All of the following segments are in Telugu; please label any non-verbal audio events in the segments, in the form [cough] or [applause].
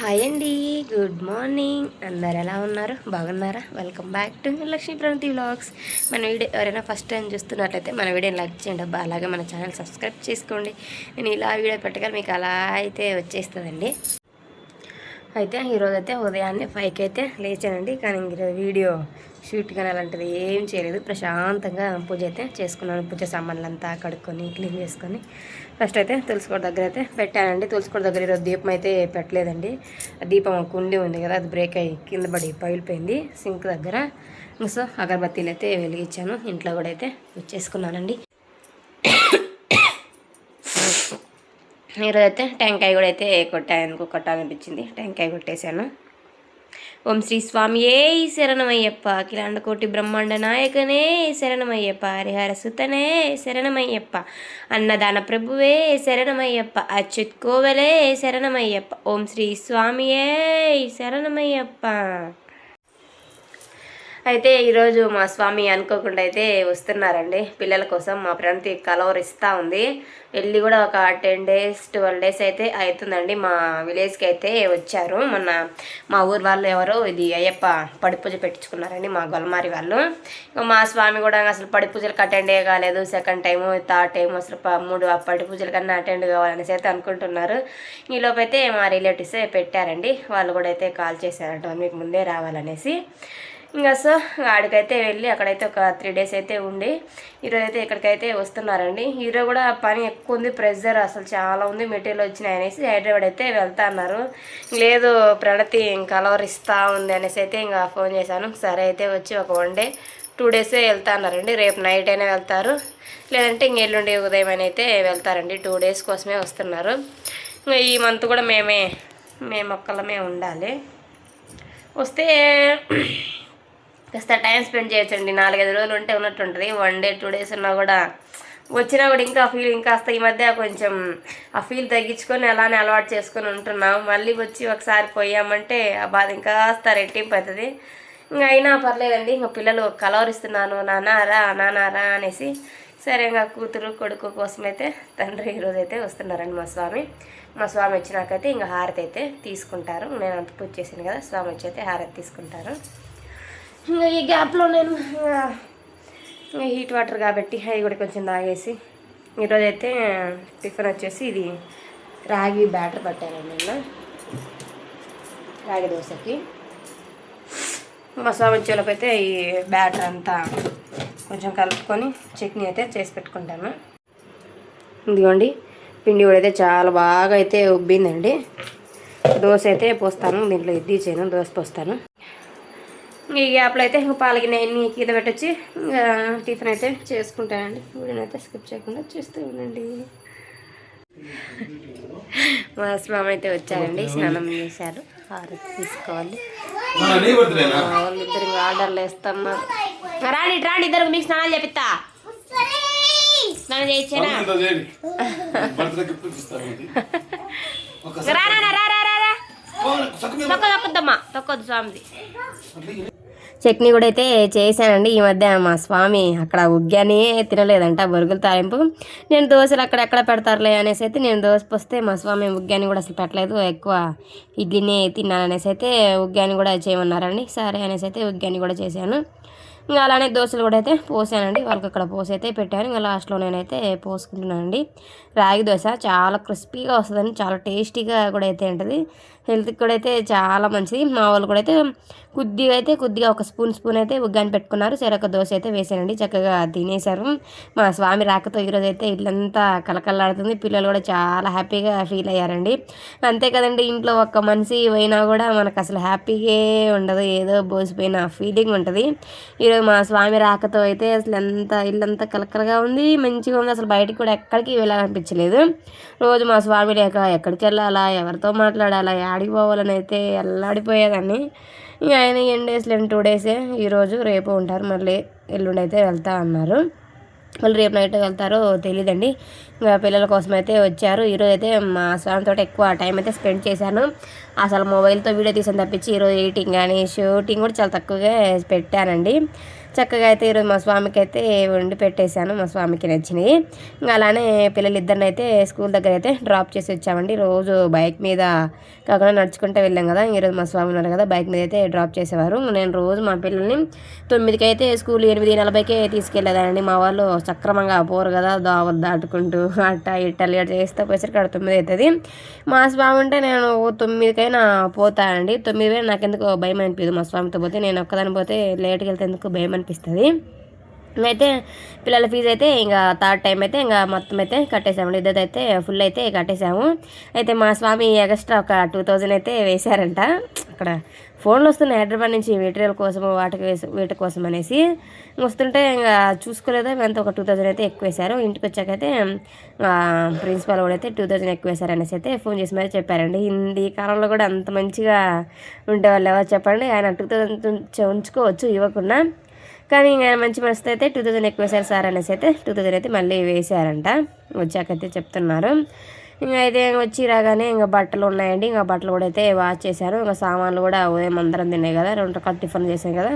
హాయ్ అండి. గుడ్ మార్నింగ్ అందరు ఎలా ఉన్నారు? బాగున్నారా? Welcome back to Lakshmi Pranathi vlogs మన వీడియో ఎవరైనా ఫస్ట్ టైం చూస్తున్నట్లయితే మన వీడియోని లైక్ చేయండి. అబ్బా అలాగే మన ఛానల్ సబ్స్క్రైబ్ చేసుకోండి. నేను ఇలా వీడియో పెట్టగల మీకు అలా అయితే వచ్చేస్తుందండి. అయితే ఈరోజు అయితే ఉదయాన్నే ఫైవ్కి అయితే లేచానండి. కానీ ఈరోజు వీడియో షూట్ కానీ అలాంటిది ఏం చేయలేదు. ప్రశాంతంగా పూజ అయితే చేసుకున్నాను. పూజ సామాన్లంతా కడుక్కొని క్లీన్ చేసుకొని. ఫస్ట్ అయితే తులసికోట దగ్గర అయితే పెట్టానండి. తులసికోట దగ్గర ఈరోజు దీపం అయితే పెట్టలేదండి. దీపం ఒక కుండి ఉంది కదా అది బ్రేక్ అయ్యి కింద పడి పగిలిపోయింది. సింక్ దగ్గర. సో అగరబత్తీలు అయితే వెలిగించాను. ఇంట్లో కూడా అయితే చేసుకున్నానండి. [coughs] ఈరోజు అయితే టెంకాయ కూడా అయితే కొట్టాను కొట్టాలనిపించింది. టెంకాయ కొట్టేశాను. ఓం శ్రీ స్వామియే శరణమయ్యప్ప. అఖిలాండ కోటి బ్రహ్మాండ నాయకనే శరణమయ్యప్ప. హరిహర సుతనే శరణమయ్యప్ప. అన్నదాన ప్రభువే శరణమయ్యప్ప. అచ్యుత్ కోవలే శరణమయ్యప్ప. ఓం శ్రీ స్వామియే శరణమయ్యప్ప. అయితే ఈరోజు మా స్వామి అనుకోకుండా అయితే వస్తున్నారండి. పిల్లల కోసం మా ప్రణతి కలవరిస్తూ ఉంది. వెళ్ళి కూడా ఒక టెన్ డేస్ ట్వెల్వ్ డేస్ అయితే అవుతుందండి. మా విలేజ్కి అయితే వచ్చారు. మొన్న మా ఊరు వాళ్ళు ఎవరో ఇది అయ్యప్ప పడి పూజ పెట్టించుకున్నారండి మా గొలమారి వాళ్ళు. మా స్వామి కూడా అసలు పడి పూజలకు అటెండ్ కాలేదు. సెకండ్ టైము థర్డ్ టైం అసలు మూడు ఆ పడి పూజల కన్నా అటెండ్ కావాలనేసి అయితే అనుకుంటున్నారు. ఈలోపు అయితే మా రిలేటివ్స్ పెట్టారండి. వాళ్ళు కూడా అయితే కాల్ చేశారంట మీకు ముందే రావాలనేసి. ఇంకా సో ఆడికైతే వెళ్ళి అక్కడైతే ఒక త్రీ డేస్ అయితే ఉండి ఈరోజు అయితే ఇక్కడికైతే వస్తున్నారండి. ఈరోజు కూడా పని ఎక్కువ ఉంది ప్రెషర్ అసలు చాలా ఉంది మెటీరియల్ వచ్చినాయి అనేసి హైదరాబాద్ అయితే వెళ్తా అన్నారు. లేదు ప్రణతి ఇంకా కలవరిస్తూ ఉంది అనేసి అయితే ఇంకా ఫోన్ చేశాను. సరే అయితే వచ్చి ఒక వన్ డే టూ డేసే వెళ్తా అన్నారండి. రేపు నైట్ అయినా వెళ్తారు. లేదంటే ఇంక ఎల్లుండి ఉదయం అని అయితే వెళ్తారండి. టూ డేస్ కోసమే వస్తున్నారు. ఇంకా ఈ మంత్ కూడా మేమే మేము ఒక్కళ్ళమే ఉండాలి. వస్తే కాస్త టైం స్పెండ్ చేయొచ్చండి. నాలుగైదు రోజులు ఉంటే ఉన్నట్టు ఉంటుంది వన్ డే టూ డేస్ ఉన్నా కూడా వచ్చినా కూడా ఇంకా ఫీల్ ఇంకాస్త ఈ మధ్య కొంచెం ఆ ఫీల్ తగ్గించుకొని అలానే అలవాటు చేసుకొని ఉంటున్నాం. మళ్ళీ వచ్చి ఒకసారి పోయామంటే ఆ బాధ ఇంకాస్త రెట్టింపు అవుతుంది ఇంకా అయినా పర్లేదండి. ఇంకా పిల్లలు కలవరిస్తున్నాను. నానారా రా అనేసి సరే ఇంకా కూతురు కొడుకు కోసం అయితే తండ్రి ఈరోజు అయితే వస్తున్నారండి మా స్వామి. మా స్వామి వచ్చినాకైతే ఇంకా హారతి అయితే తీసుకుంటారు. నేను అంత పూజ చేశాను కదా స్వామి వచ్చి అయితే హారతి తీసుకుంటారు. ఈ గ్యాప్లో నేను ఇంకా ఇంకా హీట్ వాటర్ కాబట్టి అవి కూడా కొంచెం తాగేసి ఈరోజు అయితే టిఫిన్ వచ్చేసి ఇది రాగి బ్యాటర్ పట్టానండి నిన్న. రాగి దోశకి. మసాలా స్వామి అయితే ఈ బ్యాటర్ అంతా కొంచెం కలుపుకొని చట్నీ అయితే చేసి పెట్టుకుంటాను. ఇదిగోండి పిండి కూడా అయితే చాలా బాగా అయితే ఉబ్బిందండి. దోశ అయితే పోస్తాను దీంట్లో ఇది చేయను దోశ పోస్తాను. ఈ గ్యాప్లో అయితే ఇంకా పాలకి నెయ్యి కింద పెట్టొచ్చి ఇంకా టిఫిన్ అయితే చేసుకుంటానండి. వీడిని అయితే స్కిప్ చేయకుండా చేస్తూ ఉండండి. మా స్వామి అయితే వచ్చారండి స్నానం చేశారు. హారతి తీసుకోవాలి. నీ బర్త్డేనా మా వాళ్ళు ఇద్దరు ఇంకా ఆర్డర్లు వేస్తున్నారు. రాండి రాండి ఇద్దరు మీకు స్నానాలు చెప్పిస్తా స్నానం చేయించానా. ఒక రా రా రా, రా రా రా. రా ఫోన్ సక్క మీద. తొక్క తొక్కద్దమ్మా తొక్కొద్దు స్వామిది. చట్నీ కూడా అయితే చేశానండి. ఈ మధ్య మా స్వామి అక్కడ ఉగ్గానే తినలేదంట బొరుగుల తాలింపు. నేను దోశలు అక్కడ ఎక్కడ పెడతారులే అనేసి అయితే నేను దోశ పోస్తే మా స్వామి ఉగ్గాని కూడా అసలు పెట్టలేదు. ఎక్కువ ఇడ్లీనే తిన్నాననేసి అయితే ఉగ్గాని కూడా చేయమన్నారండి. సరే అనేసి అయితే ఉగ్గాని కూడా చేశాను. ఇంకా అలానే దోశలు కూడా అయితే పోసానండి. వాళ్ళకి అక్కడ పోసి అయితే పెట్టాను. ఇంకా లాస్ట్లో నేనైతే పోసుకుంటున్నానండి. రాగి దోశ చాలా క్రిస్పీగా వస్తుందండి చాలా టేస్టీగా కూడా అయితే ఉంటుంది. హెల్త్కి కూడా అయితే చాలా మంచిది. మా వాళ్ళు కూడా అయితే కొద్దిగా అయితే కొద్దిగా ఒక స్పూన్ స్పూన్ అయితే ఉగ్గాని పెట్టుకున్నారు. సరే ఒక దోశ అయితే వేసానండి చక్కగా తినేశారు. మా స్వామి రాకతో ఈరోజు అయితే ఇల్లంతా కలకల్లాడుతుంది పిల్లలు కూడా చాలా హ్యాపీగా ఫీల్ అయ్యారండి. అంతే కదండి ఇంట్లో ఒక్క మనిషి పోయినా కూడా మనకు అసలు హ్యాపీగా ఉండదు. ఏదో బోసిపోయిన ఫీలింగ్ ఉంటుంది. ఈరోజు మా స్వామి రాకతో అయితే అసలు ఎంత ఇల్లంతా కలకలగా ఉంది. మంచిగా ఉంది. అసలు బయటికి కూడా ఎక్కడికి అనిపించలేదు. రోజు మా స్వామి లేక ఎక్కడికి వెళ్ళాలా ఎవరితో మాట్లాడాలా యాడికి పోవాలని అయితే ఎల్లాడిపోయేదాన్ని. ఇక ఆయన ఎన్ని డేస్ లేని టూ డేసే. ఈరోజు రేపు ఉంటారు. మళ్ళీ ఎల్లుండి అయితే వెళ్తా అన్నారు. మళ్ళీ రేపు నైట్ వెళ్తారో తెలియదండి ఇంకా పిల్లల కోసం అయితే వచ్చారు. ఈరోజు అయితే మా స్వామితో ఎక్కువ టైం అయితే స్పెండ్ చేశాను. అసలు మొబైల్తో వీడియో తీసాను తప్పించి ఈరోజు ఎడిటింగ్ కానీ షూటింగ్ కూడా చాలా తక్కువగా పెట్టానండి. చక్కగా అయితే ఈరోజు మా స్వామికి అయితే వండి పెట్టేశాను మా స్వామికి నచ్చినవి. ఇంకా అలానే పిల్లలు ఇద్దరిని అయితే స్కూల్ దగ్గర అయితే డ్రాప్ చేసి వచ్చామండి. రోజు బైక్ మీద కాకుండా నడుచుకుంటూ వెళ్ళాం కదా ఈరోజు మా స్వామి ఉన్నారు కదా బైక్ మీద అయితే డ్రాప్ చేసేవారు. నేను రోజు మా పిల్లల్ని తొమ్మిదికి అయితే స్కూల్ ఎనిమిది నలభైకే తీసుకెళ్ళేదానండి. మా వాళ్ళు సక్రమంగా పోరు కదా దావలు దాటుకుంటూ అట్ట ఇట్ట లేట్ చేస్తే పోయేసరికి అక్కడ తొమ్మిది అవుతుంది మా స్వామి ఉంటే నేను తొమ్మిదికైనా పోతానండి. తొమ్మిది వేలు నాకు ఎందుకు భయం అనిపించదు మా స్వామితో పోతే నేను ఒక్కదాని పోతే లేట్కి వెళ్తే ఎందుకు భయం అనిపిస్తుంది అయితే పిల్లల ఫీజు అయితే ఇంకా థర్డ్ టైం అయితే ఇంకా మొత్తం అయితే కట్టేసామండి ఇద్దరు అయితే ఫుల్ అయితే కట్టేసాము. అయితే మా స్వామి ఎక్స్ట్రా ఒక టూ థౌజండ్ అయితే వేశారంట. అక్కడ ఫోన్లు వస్తున్నాయి హైదరాబాద్ నుంచి మెటీరియల్ కోసం వాటికి వేసి వీటి కోసం అనేసి. వస్తుంటే ఇంకా చూసుకోలేదు? ఎంత ఒక టూ థౌజండ్ అయితే ఎక్కువ వేశారు. ఇంటికి వచ్చాకైతే ప్రిన్సిపాల్ కూడా అయితే టూ థౌజండ్ ఎక్కువ వేశారు అనేసి అయితే ఫోన్ చేసి మరీ చెప్పారండి. హిందీ కాలంలో కూడా అంత మంచిగా ఉండేవాళ్ళు ఎవరు చెప్పండి? ఆయన టూ థౌజండ్ ఉంచుకోవచ్చు ఇవ్వకుండా. కానీ ఇంకా మంచి మనసుతో అయితే టూ థౌజండ్ ఎక్కువ వేశారు సార్ అనేసి అయితే టూ థౌజండ్ అయితే మళ్ళీ వేసారంట వచ్చాకైతే చెప్తున్నారు. ఇంకా అయితే వచ్చి రాగానే ఇంకా బట్టలు ఉన్నాయండి. ఇంకా బట్టలు కూడా అయితే వాష్ చేశారు. ఇంకా సామాన్లు కూడా ఉదయం అందరం తిన్నాయి కదా. రెండు రకాల టిఫిన్ చేసాం కదా.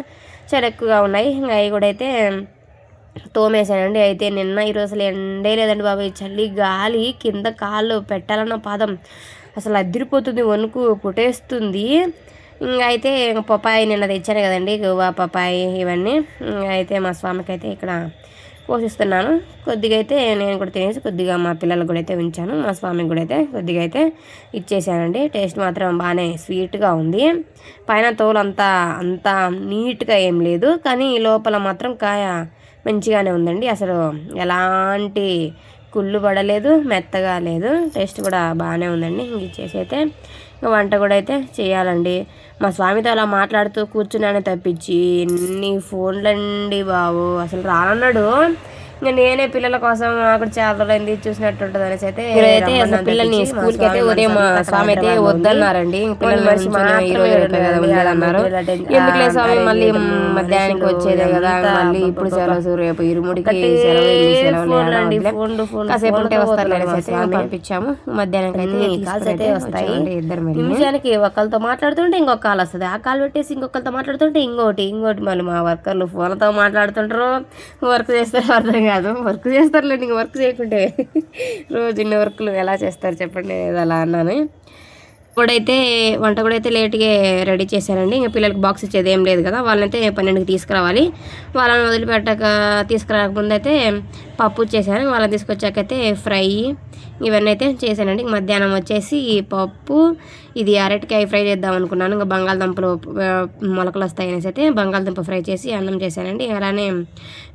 చాలా ఎక్కువగా ఉన్నాయి. ఇంకా అవి కూడా అయితే తోమేశానండి. అయితే నిన్న ఈరోజు అసలు ఎండే లేదండి బాబు. చల్లి చలి గాలి కింద కాళ్ళు పెట్టాలన్న పాదం అసలు అదిరిపోతుంది. వణుకు పుట్టేస్తుంది. ఇంకా అయితే పపాయి నిన్న తెచ్చాను కదండి గోవా పపాయి ఇవన్నీ. ఇంకా అయితే మా స్వామికి అయితే ఇక్కడ పోషిస్తున్నాను. కొద్దిగా అయితే నేను కూడా తినేసి కొద్దిగా మా పిల్లలకు కూడా అయితే ఉంచాను. మా స్వామికి కూడా అయితే కొద్దిగా అయితే ఇచ్చేసానండి. టేస్ట్ మాత్రం బాగానే స్వీట్గా ఉంది. పైన తోలు అంతా అంత నీట్గా ఏం లేదు. కానీ లోపల మాత్రం కాయ మంచిగానే ఉందండి. అసలు ఎలాంటి కుళ్ళు పడలేదు మెత్తగా లేదు. టేస్ట్ కూడా బాగానే ఉందండి. ఇంక ఇచ్చేసి అయితే వంట కూడా అయితే చేయాలండి. మా స్వామితో అలా మాట్లాడుతూ కూర్చున్నానే తప్పించి ఎన్ని ఫోన్లండి బాబు. అసలు రానన్నాడు. ఇంకా నేనే పిల్లల కోసం అక్కడ చాలా రోజులైంది చూసినట్టు ఉంటుంది అనేసి అయితే అసలు పిల్లల్ని మా స్కూల్కి అయితే ఉదయం స్వామి అయితే వద్దన్నారండి. పిల్లలు మనిషి ఉండేదన్నారు ఎందుకులే స్వామి మళ్ళీ మధ్యాహ్నానికి వచ్చేదే కదా మళ్ళీ ఇప్పుడు సెలవు రేపు ఇరుముడికి కాసేపు ఉంటే వస్తారు అనేసి. పంపించాము. మధ్యాహ్నానికి అయితే వస్తాయి. వచ్చామండి ఇద్దరు వెళ్ళి. నిమిషానికి ఒకరితో మాట్లాడుతుంటే ఇంకొక కాల్ వస్తుంది. ఆ కాల్ పెట్టేసి ఇంకొకరితో మాట్లాడుతుంటే ఇంకోటి ఇంకోటి. మళ్ళీ మా వర్కర్లు ఫోన్లతో మాట్లాడుతుంటారు. వర్క్ చేస్తారో అర్థం కాదు వర్క్ చేస్తారులేండి ఇంక వర్క్ చేయకుంటే. రోజు ఇన్ని వర్క్లు ఎలా చేస్తారు చెప్పండి అలా అన్నాను. ఇప్పుడైతే వంట కూడా అయితే లేట్గా రెడీ చేశానండి. ఇంకా పిల్లలకి బాక్స్ ఇచ్చేది ఏం లేదు కదా వాళ్ళనైతే పన్నెండుకి తీసుకురావాలి. వాళ్ళని వదిలిపెట్టక తీసుకురాకముందు అయితే పప్పు చేశాను. వాళ్ళని తీసుకొచ్చాకైతే ఫ్రై ఇవన్నీ అయితే చేశానండి. మధ్యాహ్నం వచ్చేసి ఈ పప్పు ఇది అరటికాయ ఫ్రై చేద్దాం అనుకున్నాను. ఇంకా బంగాళదుంపలు మొలకలు వస్తాయి అనేసి అయితే బంగాళదుంప ఫ్రై చేసి అన్నం చేశానండి. అలానే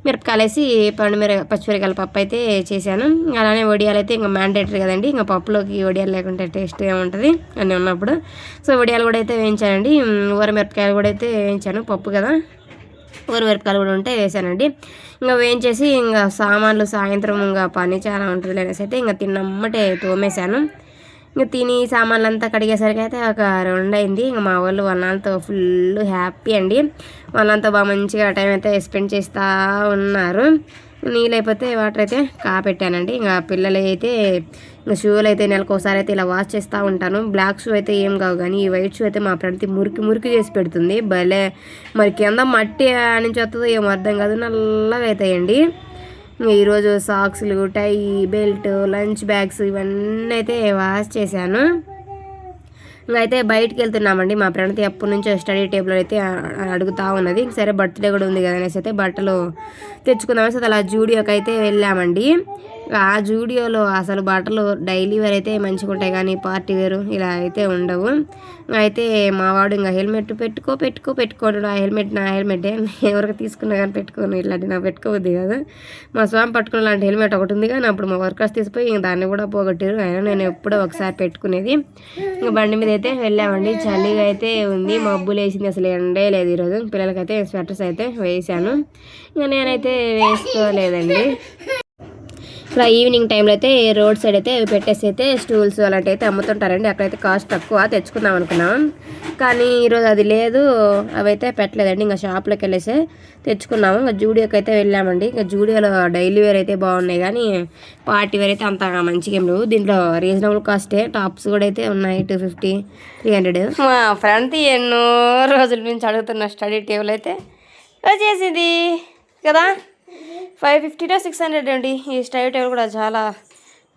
మిరపకాయలు వేసి పండు మిర పచ్చిమిరకాయల పప్పు అయితే చేశాను. అలానే వడియాలు అయితే ఇంకా మ్యాండేటరీ కదండి. ఇంకా పప్పులోకి వడియాలు లేకుంటే టేస్ట్ ఏముంటుంది అని ఉన్నప్పుడు. సో వడియాలు కూడా అయితే వేయించానండి. ఊర మిరపకాయలు కూడా అయితే వేయించాను. పప్పు కదా. ఊర మిరపకాయలు కూడా ఉంటే వేసానండి. ఇంకా వేయించేసి ఇంకా సామాన్లు సాయంత్రం ఇంకా పని చాలా ఉంటుంది అనేసి అయితే ఇంకా తిన్నమ్మటే తోమేశాను. ఇంకా తిని సామాన్లు అంతా కడిగేసరికి అయితే ఒక రెండు అయింది ఇంకా మా వాళ్ళు వాళ్ళతో ఫుల్ హ్యాపీ అండి. వాళ్ళంతా బాగా మంచిగా టైం అయితే స్పెండ్ చేస్తూ ఉన్నారు. నీళ్ళు అయిపోతే వాటర్ అయితే కాపెట్టానండి. ఇంకా పిల్లలు అయితే ఇంకా షూలు అయితే నెలకు ఒకసారి అయితే ఇలా వాష్ చేస్తూ ఉంటాను. బ్లాక్ షూ అయితే ఏం కావు కానీ ఈ వైట్ షూ అయితే మా ఫ్రెండ్కి మురికి మురికి చేసి పెడుతుంది. భలే మరి కింద మట్టి నుంచి వస్తుందో ఏమో అర్థం కాదు. నల్లగా అవుతాయండి ఈరోజు సాక్స్లు టై బెల్ట్ లంచ్ బ్యాగ్స్ ఇవన్నీ అయితే వాష్ చేశాను. అయితే బయటికి వెళ్తున్నామండి మా ఫ్రెండ్తో ఎప్పటి నుంచో స్టడీ టేబుల్ అయితే అడుగుతా ఉన్నది. సరే బర్త్డే కూడా ఉంది కదా అనేసి అయితే బట్టలు తెచ్చుకుందామని అలా జూడియోకి అయితే వెళ్ళామండి. ఆ జూడియోలో అసలు బట్టలు డైలీ వేర్ అయితే మంచిగా ఉంటాయి కానీ పార్టీ వేరు ఇలా అయితే ఉండవు. అయితే మావాడు ఇంకా హెల్మెట్ పెట్టుకో పెట్టుకో పెట్టుకోడు. ఆ హెల్మెట్ నా హెల్మెటే ఎవరికి తీసుకున్నా కానీ పెట్టుకోను. ఇట్లాంటి నాకు పెట్టుకోవద్దు కదా. మా స్వామి పట్టుకున్న లాంటి హెల్మెట్ ఒకటి ఉంది కానీ అప్పుడు మా వర్కర్స్ తీసిపోయి ఇంక దాన్ని కూడా పోగొట్టారు అయినా నేను ఎప్పుడో ఒకసారి పెట్టుకునేది. ఇంకా బండి మీద అయితే వెళ్ళామండి. చలిగా అయితే ఉంది. మబ్బులు వేసింది అసలు ఎండే లేదు ఈరోజు. పిల్లలకైతే స్వెటర్స్ అయితే వేసాను ఇంకా నేనైతే వేసుకోలేదండి. ఇక్కడ ఈవినింగ్ టైంలో అయితే రోడ్ సైడ్ అయితే పెట్టేసి అయితే స్టూల్స్ అలాంటివి అయితే అమ్ముతుంటారండి. అక్కడైతే కాస్ట్ తక్కువ తెచ్చుకుందాం అనుకున్నాం. కానీ ఈరోజు అది లేదు. అవి అయితే పెట్టలేదండి. ఇంకా షాప్లోకి వెళ్ళేసి తెచ్చుకున్నాము. ఇంకా జూడియోకి అయితే వెళ్ళామండి. ఇంకా జూడియోలో డైలీ వేర్ అయితే బాగున్నాయి. కానీ పార్టీ వేర్ అయితే అంత మంచిగా ఏం లేవు. దీంట్లో రీజనబుల్ కాస్టే టాప్స్ కూడా అయితే ఉన్నాయి. టూ ఫిఫ్టీ త్రీ హండ్రెడ్ మా ఫ్రెండ్ ఎన్నో రోజుల నుంచి అడుగుతున్న స్టడీ టేబుల్ అయితే వచ్చేసింది. కదా? Five fifty to six hundred అండి. ఈ స్టైల్ టేబుల్ కూడా చాలా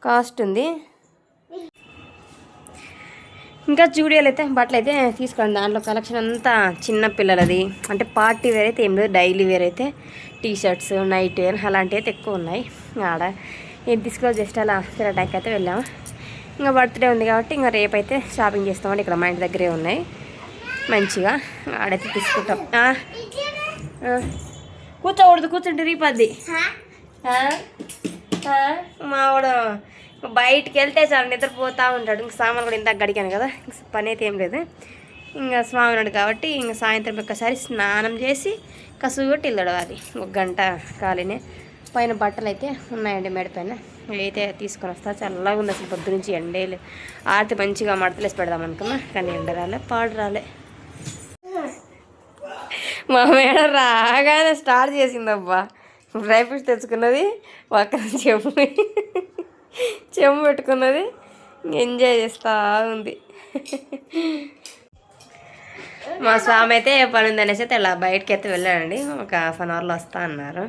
కాస్ట్ ఉంది. ఇంకా జూడియోలు అయితే బట్టలు అయితే తీసుకోండి దాంట్లో కలెక్షన్ అంతా చిన్న పిల్లలది. అంటే పార్టీ వేర్ అయితే ఏం లేదు. డైలీ వేర్ అయితే టీ షర్ట్స్ నైట్ వేర్ అలాంటివి అయితే ఎక్కువ ఉన్నాయి. ఆడ ఏం తీసుకోవాలి జస్ట్ అలా తినడానికి అయితే వెళ్ళాము ఇంకా బర్త్డే ఉంది కాబట్టి ఇంకా రేపు అయితే షాపింగ్ చేస్తామండి. ఇక్కడ మా ఇంటి దగ్గరే ఉన్నాయి. మంచిగా ఆడైతే తీసుకుంటాం. కూర్చోకూడదు కూర్చుంటే రీపద్ది? మావాడు బయటికి వెళ్తే చాలు నిద్రపోతూ ఉంటాడు. ఇంక సామాన్లు కూడా ఇందాక గడికాను కదా ఇంక పని అయితే ఏం లేదు. ఇంకా స్వామి ఉన్నాడు కాబట్టి ఇంకా సాయంత్రం ఒక్కసారి స్నానం చేసి కసుగు కొట్టి వెళ్ళడవాలి ఒక గంట ఖాళీనే. పైన బట్టలు అయితే ఉన్నాయండి మేడ పైన. అయితే తీసుకొని వస్తా. చల్లగా ఉంది అసలు పొద్దు నుంచి ఎండేలు. ఆరితే మంచిగా మడతలేసి పెడదాం అనుకున్నా కానీ ఎండ రాలే పాడు రాలే. మా మేడం రాగానే స్టార్ట్ చేసిందబ్బా. డ్రై ఫ్రూట్స్ తెచ్చుకున్నది పక్కన చెమ్ము చెమ్ము పెట్టుకున్నది ఎంజాయ్ చేస్తూ ఉంది. మా స్వామి అయితే పని ఉందనేసి అయితే ఇలా బయటకి అయితే వెళ్ళాడండి. ఒక హాఫ్ అన్ అవర్లో వస్తా అన్నారు.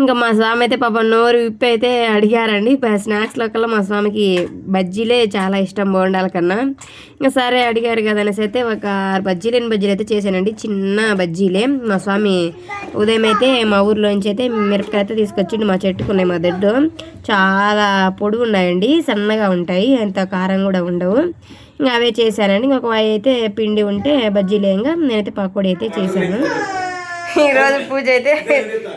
ఇంకా మా స్వామి అయితే పాప నోరు విప్పి అయితే అడిగారండి స్నాక్స్లో కల్లా మా స్వామికి బజ్జీలే చాలా ఇష్టం బోండాల కన్నా. ఇంకా సరే అడిగారు కదా అనేసి అయితే ఒక ఆరు బజ్జీలు ఎన్ని బజ్జీలు అయితే చేశానండి. చిన్న బజ్జీలే. మా స్వామి ఉదయం అయితే మా ఊర్లోంచి అయితే మిరపకాయ అయితే తీసుకొచ్చిండు. మా చెట్టుకున్నాయి మా దొడ్డు. చాలా పొడుగు ఉన్నాయండి. సన్నగా ఉంటాయి. అంత కారం కూడా ఉండవు. ఇంకా అవే చేశానండి. ఇంకొక వాయి అయితే పిండి ఉంటే బజ్జీలేంగా నేనైతే పకోడీ అయితే చేశాను. ఈరోజు పూజ అయితే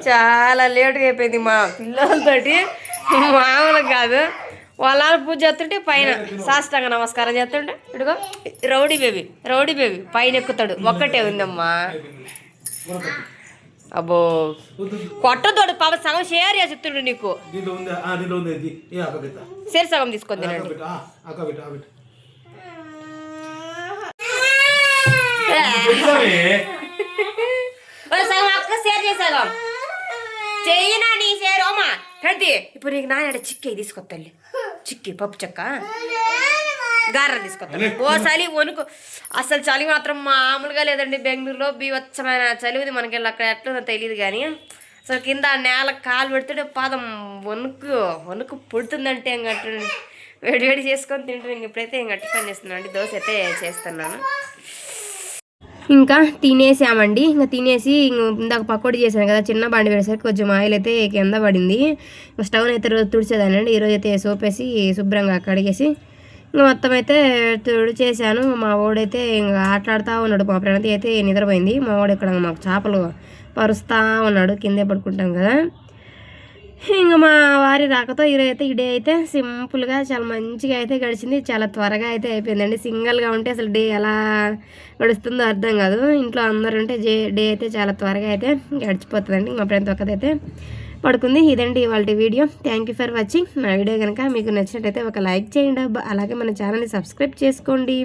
చాలా లేట్గా అయిపోయింది మా పిల్లలతోటి. మామూలు కాదు. వాళ్ళ పూజ చేస్తుంటే పైన సాష్టంగా నమస్కారం చేస్తుంటే ఇడుగో రౌడీ బేబీ రౌడీ బేబీ పైన ఎక్కుతాడు. ఒక్కటే ఉందమ్మా. అబ్బో. కొట్టతోడు పాప సగం షేర్ చేసి చెప్తుండు నీకు. సేర్ సగం తీసుకొని తినండి పెట్ట ఆ, అక్క పెట్ట ఆ పెట్ట ఓ సగం అక్క షేర్ చెయ్యినా నీ ఇప్పుడు నీకు నాయన చిక్కి తీసుకొత్తాలి చిక్కి పప్పు చెక్క. గారె తీసుకొస్తాను ఓ చలి వణుకు. అసలు చలి మాత్రం మామూలుగా లేదండి. బెంగళూరులో బీవచ్చమైన చలి ఉంది. మనకి అక్కడ ఎట్లుందో తెలియదు కానీ. అసలు కింద నేల కాలు పెడుతుంటే పాదం వణుకు వణుకు పుడుతుందంటే ఇంకా వేడి వేడి చేసుకొని తింటాను ఇంక ఇప్పుడైతే ఇంకా టిఫిన్ చేస్తున్నాను అండి దోశ అయితే చేస్తున్నాను. ఇంకా తినేసామండి. ఇంకా తినేసి ఇందాక పకోడీ చేశాను కదా చిన్న బండి పెట్టేసరికి కొంచెం ఆయిల్ అయితే కింద పడింది. స్టవ్ అయితే రోజు తుడిచేదానండి. ఈరోజు అయితే సోపేసి శుభ్రంగా కడిగేసి ఇంకా మొత్తం అయితే తుడిచేసాను మా వాడైతే ఇంకా ఆటలాడుతూ ఉన్నాడు. మా ప్రణతి అయితే నిద్రపోయింది. మా వాడు ఇక్కడ మాకు చేపలు పరుస్తూ ఉన్నాడు. కిందే పడుకుంటాం కదా. ఇంకా మా వారి రాకతో ఈరోజైతే అయితే ఈ డే అయితే సింపుల్గా చాలా మంచిగా అయితే గడిచింది. చాలా త్వరగా అయితే అయిపోయిందండి. సింగిల్గా ఉంటే అసలు డే ఎలా గడుస్తుందో అర్థం కాదు. ఇంట్లో అందరు ఉంటే డే డే అయితే చాలా త్వరగా అయితే గడిచిపోతుందండి. మా ఫ్రెండ్ ఒక్కదైతే పడుకుంది. ఇదండి ఇవాళ video. Thank you for watching నా వీడియో కనుక మీకు నచ్చినట్టయితే ఒక లైక్ చేయండి. అలాగే మన ఛానల్ని సబ్స్క్రైబ్ చేసుకోండి.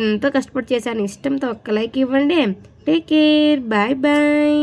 ఎంతో కష్టపడి చేశాను. ఇష్టంతో ఒక్క లైక్ ఇవ్వండి. Take care bye bye